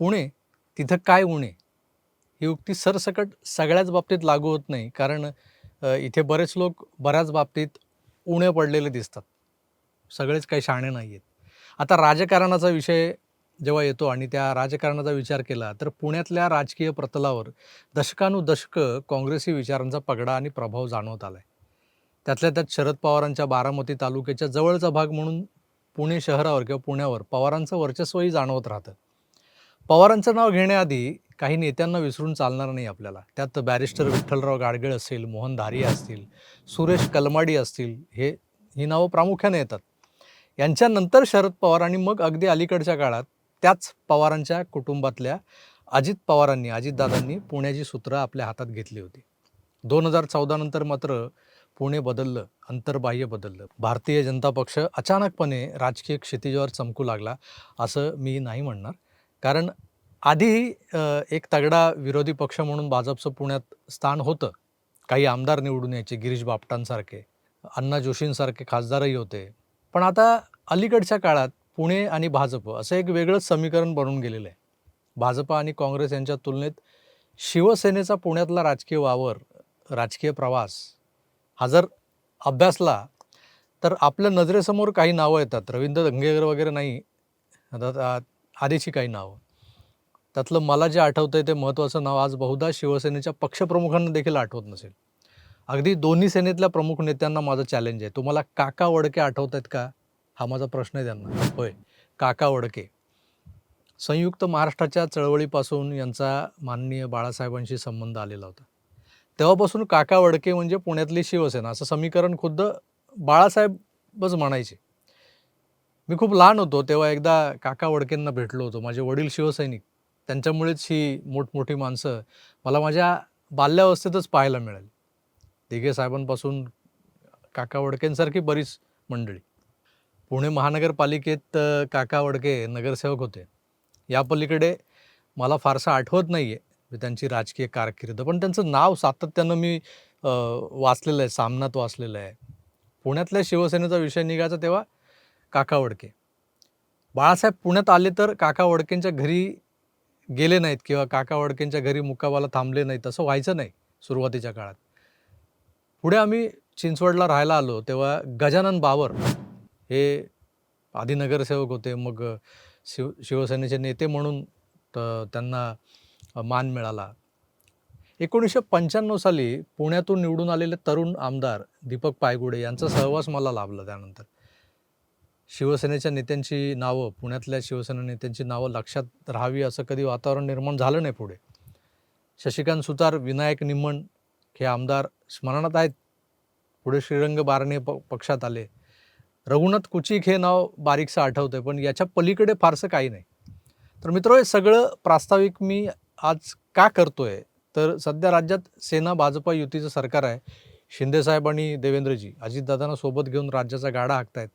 पुणे तिथं काय उणे? ही उक्ती सरसकट सगळ्याच बाबतीत लागू होत नाही कारण इथे बरेच लोक बऱ्याच बाबतीत उणे पडलेले दिसतात. सगळेच काही शाणे नाही आहेत आता राजकारणाचा विषय जेव्हा येतो आणि त्या राजकारणाचा विचार केला तर पुण्यातल्या राजकीय प्रतलावर दशकानुदशकं काँग्रेसी विचारांचा पगडा आणि प्रभाव जाणवत आला आहे त्यातल्या त्यात शरद पवारांच्या बारामती तालुक्याच्या जवळचा भाग म्हणून पुणे शहरावर किंवा पुण्यावर पवारांचं वर्चस्वही जाणवत राहतं. पवारांचं नाव घेण्याआधी काही नेत्यांना विसरून चालणार नाही आपल्याला. त्यात बॅरिस्टर विठ्ठलराव गाडगीळ असेल मोहन धारिया असतील सुरेश कलमाडी असतील हे ही नावं प्रामुख्याने येतात. यांच्यानंतर शरद पवार आणि मग अगदी अलीकडच्या काळात त्याच पवारांच्या कुटुंबातल्या अजित पवारांनी अजितदादांनी पुण्याची सूत्रं आपल्या हातात घेतली होती. दोन हजार चौदानंतर मात्र पुणे बदललं अंतर्बाह्य बदललं. भारतीय जनता पक्ष अचानकपणे राजकीय क्षितिजावर चमकू लागला असं मी नाही म्हणणार. कारण आधी एक तगडा विरोधी पक्ष म्हणून भाजपचं पुण्यात स्थान होतं. काही आमदार निवडून यायचे गिरीश बापटांसारखे अण्णा जोशींसारखे खासदारही होते. पण आता अलीकडच्या काळात पुणे आणि भाजप असं एक वेगळंच समीकरण बनून गेलेलं आहे. भाजप आणि काँग्रेस यांच्या तुलनेत शिवसेनेचा पुण्यातला राजकीय वावर राजकीय प्रवास हा जर अभ्यासला तर आपल्या नजरेसमोर काही नावं येतात. रवींद्र धंगेकर वगैरे नाही. आधीची काही नावं. त्यातलं मला जे आठवतं आहे ते महत्त्वाचं नाव आज बहुधा शिवसेनेच्या पक्षप्रमुखांना देखील आठवत नसेल. अगदी दोन्ही सेनेतल्या प्रमुख नेत्यांना माझं चॅलेंज आहे. तुम्हाला काका वडके आठवत आहेत का? हा माझा प्रश्न आहे त्यांना. होय. काका वडके. संयुक्त महाराष्ट्राच्या चळवळीपासून यांचा माननीय बाळासाहेबांशी संबंध आलेला होता. तेव्हापासून काका वडके म्हणजे पुण्यातली शिवसेना. असं समीकरण खुद्द बाळासाहेबच म्हणायचे. मी खूप लहान होतो तेव्हा एकदा काका वडकेंना भेटलो होतो माझे वडील शिवसैनिक. त्यांच्यामुळेच ही मोठमोठी माणसं मला माझ्या बाल्यावस्थेतच पाहायला मिळाली. दिघे साहेबांपासून काका वडकेंसारखी बरीच मंडळी. पुणे महानगरपालिकेत काका वडके नगरसेवक होते. या पलीकडे मला फारसं आठवत नाही आहे त्यांची राजकीय कारकीर्द पण त्यांचं नाव सातत्यानं मी वाचलेलं आहे सामनात वाचलेलं आहे. पुण्यातल्या शिवसेनेचा विषय निघायचा तेव्हा काका वडके. बाळासाहेब पुण्यात आले तर काका वडकेंच्या घरी गेले नाहीत किंवा काका वडकेंच्या घरी मुक्कामाला थांबले नाहीत असं व्हायचं नाही सुरुवातीच्या काळात. पुढे आम्ही चिंचवडला राहायला आलो तेव्हा गजानन बावर हे आधी नगरसेवक होते मग शिव शिवसेनेचे नेते म्हणून त- त्यांना मान मिळाला. एकोणीसशे पंच्याण्णव साली पुण्यातून निवडून आलेले तरुण आमदार दीपक पायगुडे यांचा सहवास मला लाभला त्यानंतर. शिवसेनेच्या नेत्यांची नावं पुण्यातल्या शिवसेना नेत्यांची नावं लक्षात राहावी असं कधी वातावरण निर्माण झालं नाही पुढे. शशिकांत सुतार विनायक निम्मण हे आमदार स्मरणात आहेत. पुढे श्रीरंग बारणे प पक्षात आले. रघुनाथ कुचिक हे नाव बारीकसं आठवतंय पण याच्या पलीकडे फारसं काही नाही. तर मित्र हे सगळं प्रास्ताविक मी आज का करतो आहे तर सध्या राज्यात सेना भाजपा युतीचं सरकार आहे. शिंदेसाहेब आणि देवेंद्रजी अजितदादांना सोबत घेऊन राज्याचा गाडा हाकतायत.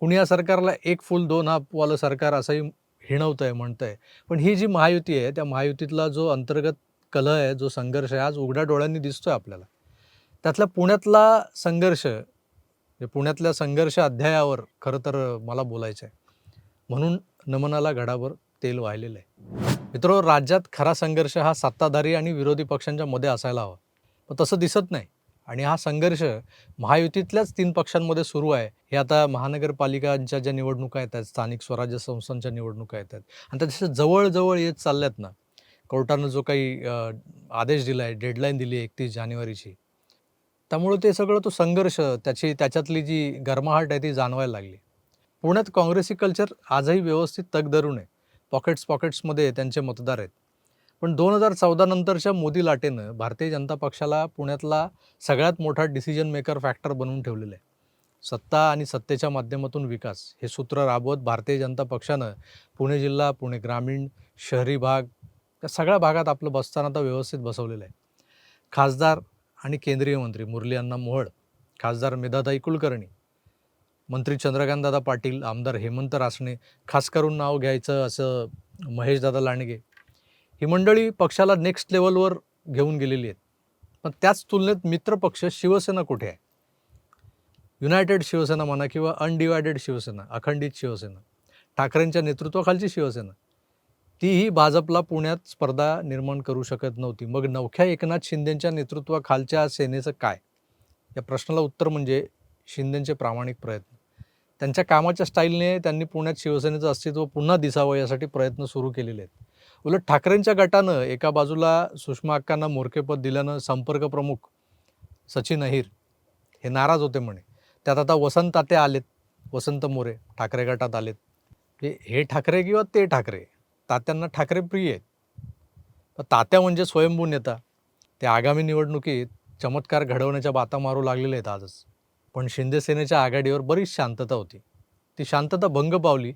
कुणी या सरकारला एक फुल दोन हापवालं सरकार असंही हिणवतं आहे म्हणतं आहे पण ही जी महायुती आहे त्या महायुतीतला जो अंतर्गत कलह आहे जो संघर्ष आहे आज उघड्या डोळ्यांनी दिसतोय आपल्याला. त्यातला पुण्यातला संघर्ष म्हणजे पुण्यातल्या संघर्ष अध्यायावर खरं तर मला बोलायचं आहे म्हणून नमनाला घडावर तेल वाहिलेलं आहे मित्रो राज्यात खरा संघर्ष हा सत्ताधारी आणि विरोधी पक्षांच्या मध्ये असायला हवा. पण तसं दिसत नाही. आणि हा संघर्ष महायुतीतल्याच तीन पक्षांमध्ये सुरू आहे. हे आता महानगरपालिकांच्या ज्या निवडणुका येत आहेत स्थानिक स्वराज्य संस्थांच्या निवडणुका येत आहेत आणि त्याच्या जवळजवळ येत चालल्यात ना. कोर्टानं जो काही आदेश दिला आहे डेडलाईन दिली आहे एकतीस जानेवारीची त्यामुळे ते सगळं तो संघर्ष त्याची त्याच्यातली जी गरमाहट आहे ती जाणवायला लागली. पुण्यात काँग्रेसी कल्चर आजही व्यवस्थित तग धरून आहे. पॉकेट्स पॉकेट्समध्ये त्यांचे मतदार आहेत. पण दोन हजार चौदा नंतरच्या मोदी लाटेनं भारतीय जनता पक्षाला पुण्यातला सगळ्यात मोठा डिसिजन मेकर फॅक्टर बनवून ठेवलेला आहे सत्ता आणि सत्तेच्या माध्यमातून विकास हे सूत्र राबवत भारतीय जनता पक्षानं पुणे जिल्हा पुणे ग्रामीण शहरी भाग या सगळ्या भागात आपलं बसताना आता व्यवस्थित बसवलेलं आहे खासदार आणि केंद्रीय मंत्री मुरली अण्णा मोहळ खासदार मेधाताई कुलकर्णी मंत्री चंद्रकांतदादा पाटील आमदार हेमंत रासणे खास करून नाव घ्यायचं असं महेशदादा लांडगे ही मंडळी पक्षाला नेक्स्ट लेवलवर घेऊन गेलेली आहेत. पण त्याच तुलनेत मित्रपक्ष शिवसेना कुठे आहे? युनायटेड शिवसेना म्हणा किंवा अनडिवायडेड शिवसेना अखंडित शिवसेना ठाकरेंच्या नेतृत्वाखालची शिवसेना तीही भाजपला पुण्यात स्पर्धा निर्माण करू शकत नव्हती. मग नवख्या एकनाथ शिंदेच्या नेतृत्वाखालच्या सेनेचं काय? या प्रश्नाला उत्तर म्हणजे शिंदेचे प्रामाणिक प्रयत्न. त्यांच्या कामाच्या स्टाईलने त्यांनी पुण्यात शिवसेनेचं अस्तित्व पुन्हा दिसावं यासाठी प्रयत्न सुरू केलेले आहेत. उलट ठाकरेंच्या गटानं एका बाजूला सुषमा अक्कांना मोरकेपद दिल्यानं संपर्क प्रमुख सचिन अहिर हे नाराज होते म्हणे. त्यात आता वसंत तात्या आलेत वसंत मोरे ठाकरे गटात आलेत. हे हे ठाकरे किंवा ते ठाकरे? तात्यांना ठाकरे प्रिय आहेत. तात्या म्हणजे स्वयंभू नेता. ते आगामी निवडणुकीत चमत्कार घडवण्याच्या बाता मारू लागलेले आहेत आजच. पण शिंदेसेनेच्या आघाडीवर बरीच शांतता होती. ती शांतता भंग पावली.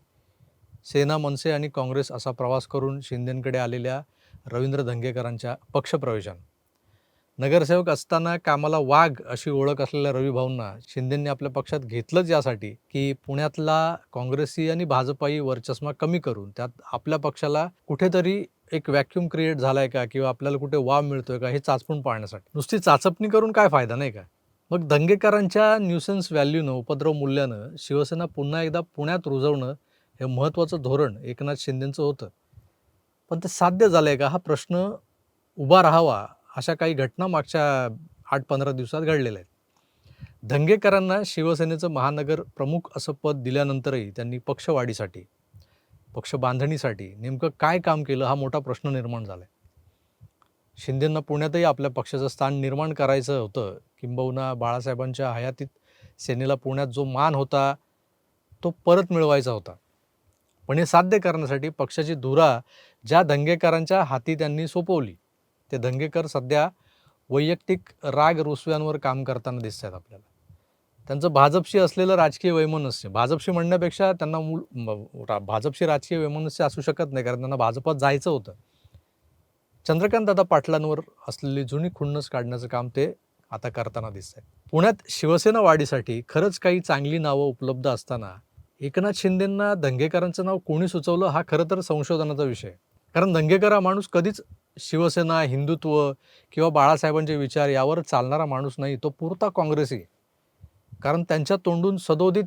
सेना मनसे आणि काँग्रेस असा प्रवास करून शिंदेंकडे आलेल्या रवींद्र धंगेकरांच्या पक्षप्रवेशन नगरसेवक असताना कामाला वाघ अशी ओळख असलेल्या रवी भाऊंना शिंदेंनी आपल्या पक्षात घेतलंच यासाठी की पुण्यातला काँग्रेसी आणि भाजपाई वर्चस्मा कमी करून त्यात आपल्या पक्षाला कुठेतरी एक व्हॅक्युम क्रिएट झालाय का किंवा आपल्याला कुठे वाव मिळतोय का हे चाचपून पाहण्यासाठी. नुसती चाचपणी करून काय फायदा नाही का? मग दंगेकरांच्या न्यूसन्स व्हॅल्यूनं उपद्रव मूल्यानं शिवसेना पुन्हा एकदा पुण्यात रुजवणं हे महत्त्वाचं धोरण एकनाथ शिंदेंचं होतं. पण ते साध्य झालं आहे का? हा प्रश्न उभा राहावा अशा काही घटना मागच्या आठ पंधरा दिवसात घडलेल्या आहेत. धंगेकरांना शिवसेनेचं महानगर प्रमुख असं पद दिल्यानंतरही त्यांनी पक्षवाढीसाठी पक्ष बांधणीसाठी नेमकं काय काम केलं हा मोठा प्रश्न निर्माण झाला आहे शिंदेंना पुण्यातही आपल्या पक्षाचं स्थान निर्माण करायचं होतं. किंबहुना बाळासाहेबांच्या हयातीत सेनेला पुण्यात जो मान होता तो परत मिळवायचा होता. पण हे साध्य करण्यासाठी पक्षाची धुरा ज्या दंगेकरांच्या हाती त्यांनी सोपवली ते दंगेकर सध्या वैयक्तिक राग रुसव्यांवर काम करताना दिसत आहेत आपल्याला. त्यांचं भाजपशी असलेलं राजकीय वैमनस्य भाजपशी म्हणण्यापेक्षा त्यांना मूळ रा- भाजपशी राजकीय वैमनस्य असू शकत नाही कारण त्यांना भाजपात जायचं होतं. चंद्रकांत दादा पाटलांवर असलेली जुनी खुन्नस काढण्याचं काम ते आता करताना दिसत आहे पुण्यात शिवसेना वाढीसाठी खरंच काही चांगली नावं उपलब्ध असताना एकनाथ शिंदेंना दंगेकरांचं नाव कोणी सुचवलं हा खरं तर संशोधनाचा विषय. आहे. कारण दंगेकर हा माणूस कधीच शिवसेना हिंदुत्व किंवा बाळासाहेबांचे विचार यावर चालणारा माणूस नाही तो पुरता काँग्रेसी कारण त्यांच्या तोंडून सदोदित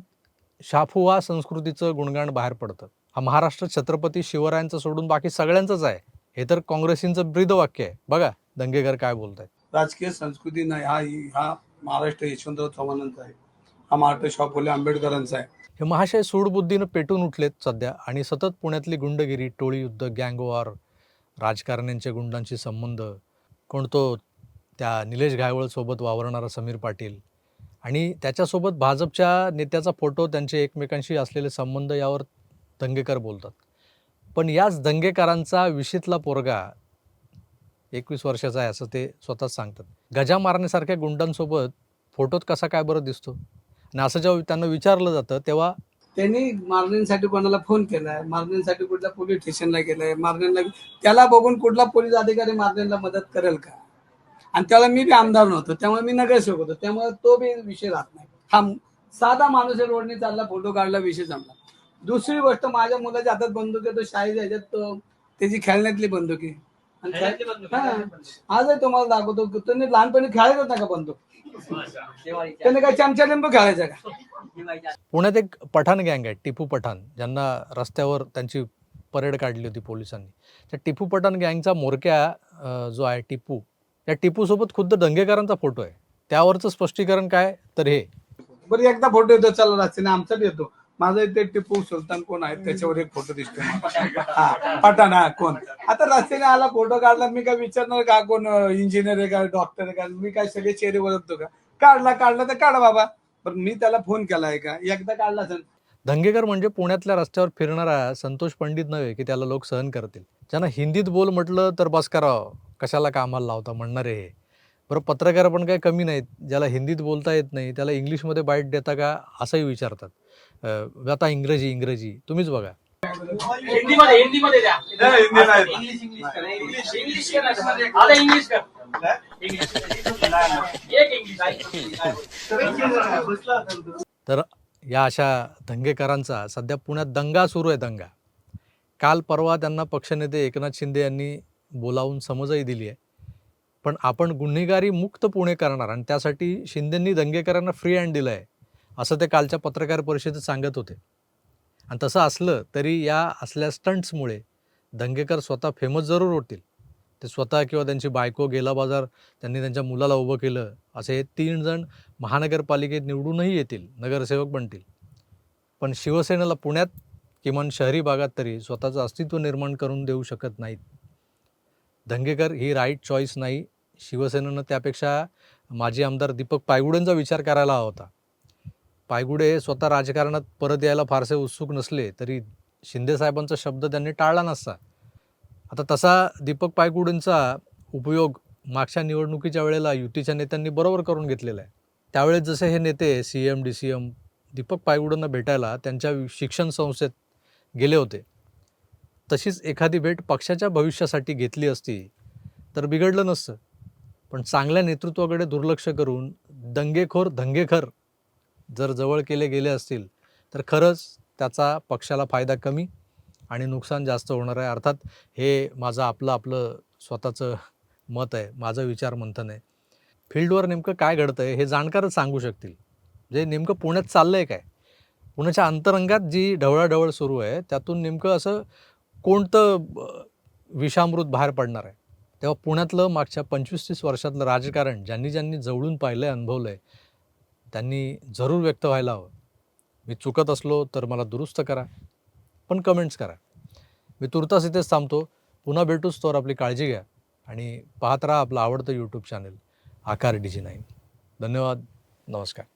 शाफुवा संस्कृतीचं गुणगाण बाहेर पडतं. हा महाराष्ट्र छत्रपती शिवरायांचं सोडून बाकी सगळ्यांचंच आहे. हे तर काँग्रेसींचं ब्रीदवाक्य आहे. बघा दंगेकर काय बोलत आहेत राजकीय संस्कृती नाही हा हा महाराष्ट्र यशवंतराव चव्हाणांचा आहे. हा महाराष्ट्र शाहू फुले आंबेडकरांचा आहे. हे महाशय सूडबुद्धीनं पेटून उठलेत सध्या आणि सतत पुण्यातली गुंडगिरी टोळी युद्ध गँगवार राजकारण्यांच्या गुंडांशी संबंध कोण तो त्या निलेश गायवळसोबत वावरणारा समीर पाटील आणि त्याच्यासोबत भाजपच्या नेत्याचा फोटो त्यांचे एकमेकांशी असलेले संबंध यावर दंगेकर बोलतात. पण याच दंगेकरांचा विशीतला पोरगा एकवीस वर्षाचा आहे असं ते स्वतःच सांगतात. गजा मारण्यासारख्या गुंडांसोबत फोटोत कसा काय बरं दिसतो? आणि असं जेव्हा त्यांना विचारलं जातं तेव्हा त्यांनी मारण्यासाठी कोणाला फोन केलाय मारण्यासाठी कुठल्या पोलीस स्टेशनला गेलाय मारण्याला त्याला बघून कुठला पोलीस अधिकारी मारण्याला मदत करेल का? आणि त्याला मी बी आमदार नव्हतो त्यामुळे मी नगरसेवक होतो त्यामुळे तो बी विषय राहत नाही. हा साधा माणूस रोडने चालला फोटो काढला विषय संपला. दुसरी गोष्ट माझ्या मुलाच्या हातात बंदूक आहे तो शाळेच्या ह्याच्यात तो त्याची खेळण्यातली बंदूक आहे. हा. आजही तुम्हाला दाखवतो की त्यांनी लहानपणी खेळायचं होता का बंदूक? त्याने काय चमचा लिंबू खेळायचा का? पुण्यात एक पठाण गँग आहे टिपू पठाण. ज्यांना रस्त्यावर त्यांची परेड काढली होती पोलिसांनी. त्या टिपू पठाण गँगचा मोरक्या अं, जो आहे टिपू त्या टिपूसोबत खुद्द दंगेकरांचा फोटो आहे. त्यावरचं स्पष्टीकरण काय? तर हे. बरं एकदा फोटो येतो चला रस्त्याने आमचा बी येतो. माझा इथे टिपू सुलतान कोण आहे त्याच्यावर एक फोटो दिसतो हा पठाण हा कोण? आता रस्त्याने आला फोटो काढला मी काय विचारणार का कोण इंजिनियर आहे का डॉक्टर आहे का? मी काय सगळे चेहरे ओळखतो का? काढला काढला तर काढा बाबा. पण मी त्याला फोन केलाय का? एकदा काढला असेल. दंगेकर म्हणजे पुण्यातल्या रस्त्यावर फिरणारा संतोष पंडित नव्हे की त्याला लोक सहन करतील. ज्यांना हिंदीत बोल म्हटलं तर बस करावं कशाला कामाला लावता म्हणणारे हे? बरं पत्रकार पण काही कमी नाहीत. ज्याला हिंदीत बोलता येत नाही त्याला इंग्लिशमध्ये बाईट देता का? असंही विचारतात. अं, आता इंग्रजी इंग्रजी. तुम्हीच बघा. हिंदीमध्ये हिंदीमध्ये द्या. नाही, हिंदी नाही. इंग्लिश इंग्लिश कर इंग्लिश. इंग्लिश कर. आता इंग्लिश कर. इंग्लिश एक इंग्लिश तर या अशा दंगेकरांचा सध्या पुण्यात दंगा सुरू आहे दंगा. काल परवा त्यांना पक्षनेते एकनाथ शिंदे यांनी बोलावून समजही दिली आहे. पण आपण गुन्हेगारी मुक्त पुणे करणार आणि त्यासाठी शिंदेंनी दंगेकरांना फ्री हँड दिलं आहे असं ते कालच्या पत्रकार परिषदेत सांगत होते. आणि तसं असलं तरी या असल्या स्टंट्समुळे दंगेकर स्वतः फेमस जरूर होतील. ते स्वतः किंवा त्यांची बायको गेला बाजार त्यांनी त्यांच्या मुलाला उभं केलं असे हे तीन जण महानगरपालिकेत निवडूनही येतील नगरसेवक बनतील. पण शिवसेनेला पुण्यात किमान शहरी भागात तरी स्वतःचं अस्तित्व निर्माण करून देऊ शकत नाहीत. दंगेकर ही राईट चॉईस नाही. शिवसेनेनं त्यापेक्षा माजी आमदार दीपक पायगुडेंचा विचार करायला हवा होता. पायगुडे हे स्वतः राजकारणात परत यायला फारसे उत्सुक नसले तरी शिंदेसाहेबांचा शब्द त्यांनी टाळला नसता. आता तसा दीपक पायगुडेंचा उपयोग मागच्या निवडणुकीच्या वेळेला युतीच्या नेत्यांनी बरोबर करून घेतलेला आहे. त्यावेळेस जसे हे नेते C M D C M Deepak पायगुडेंना भेटायला त्यांच्या शिक्षण संस्थेत गेले होते. तशीच एखादी भेट पक्षाच्या भविष्यासाठी घेतली असती तर बिघडलं नसतं. पण चांगल्या नेतृत्वाकडे दुर्लक्ष करून दंगेखोर धंगेखर जर जवळ केले गेले असतील तर खरंच त्याचा पक्षाला फायदा कमी आणि नुकसान जास्त होणार आहे. अर्थात हे माझं आपलं आपलं स्वतःचं मत आहे माझं विचार मंथन आहे. फील्डवर नेमकं काय घडतं आहे हे जाणकारच सांगू शकतील. जे नेमकं पुण्यात चाललं आहे काय? पुण्याच्या अंतरंगात जी ढवळाढवळ सुरू आहे त्यातून नेमकं असं कोणतं विषामृत बाहेर पडणार आहे? तेव्हा पुण्यातलं मागच्या पंचवीस तीस वर्षातलं राजकारण ज्यांनी ज्यांनी जवळून पाहिलं आहे अनुभवलं आहे त्यांनी जरूर व्यक्त व्हायला हवं. मी चुकत असलो तर मला दुरुस्त करा पण कमेंट्स करा. मी तुर्तास इथेच थांबतो. पुन्हा भेटूच तर आपली काळजी घ्या आणि पाहत राहा आपलं आवडतं YouTube channel Aakar D G nine धन्यवाद. नमस्कार.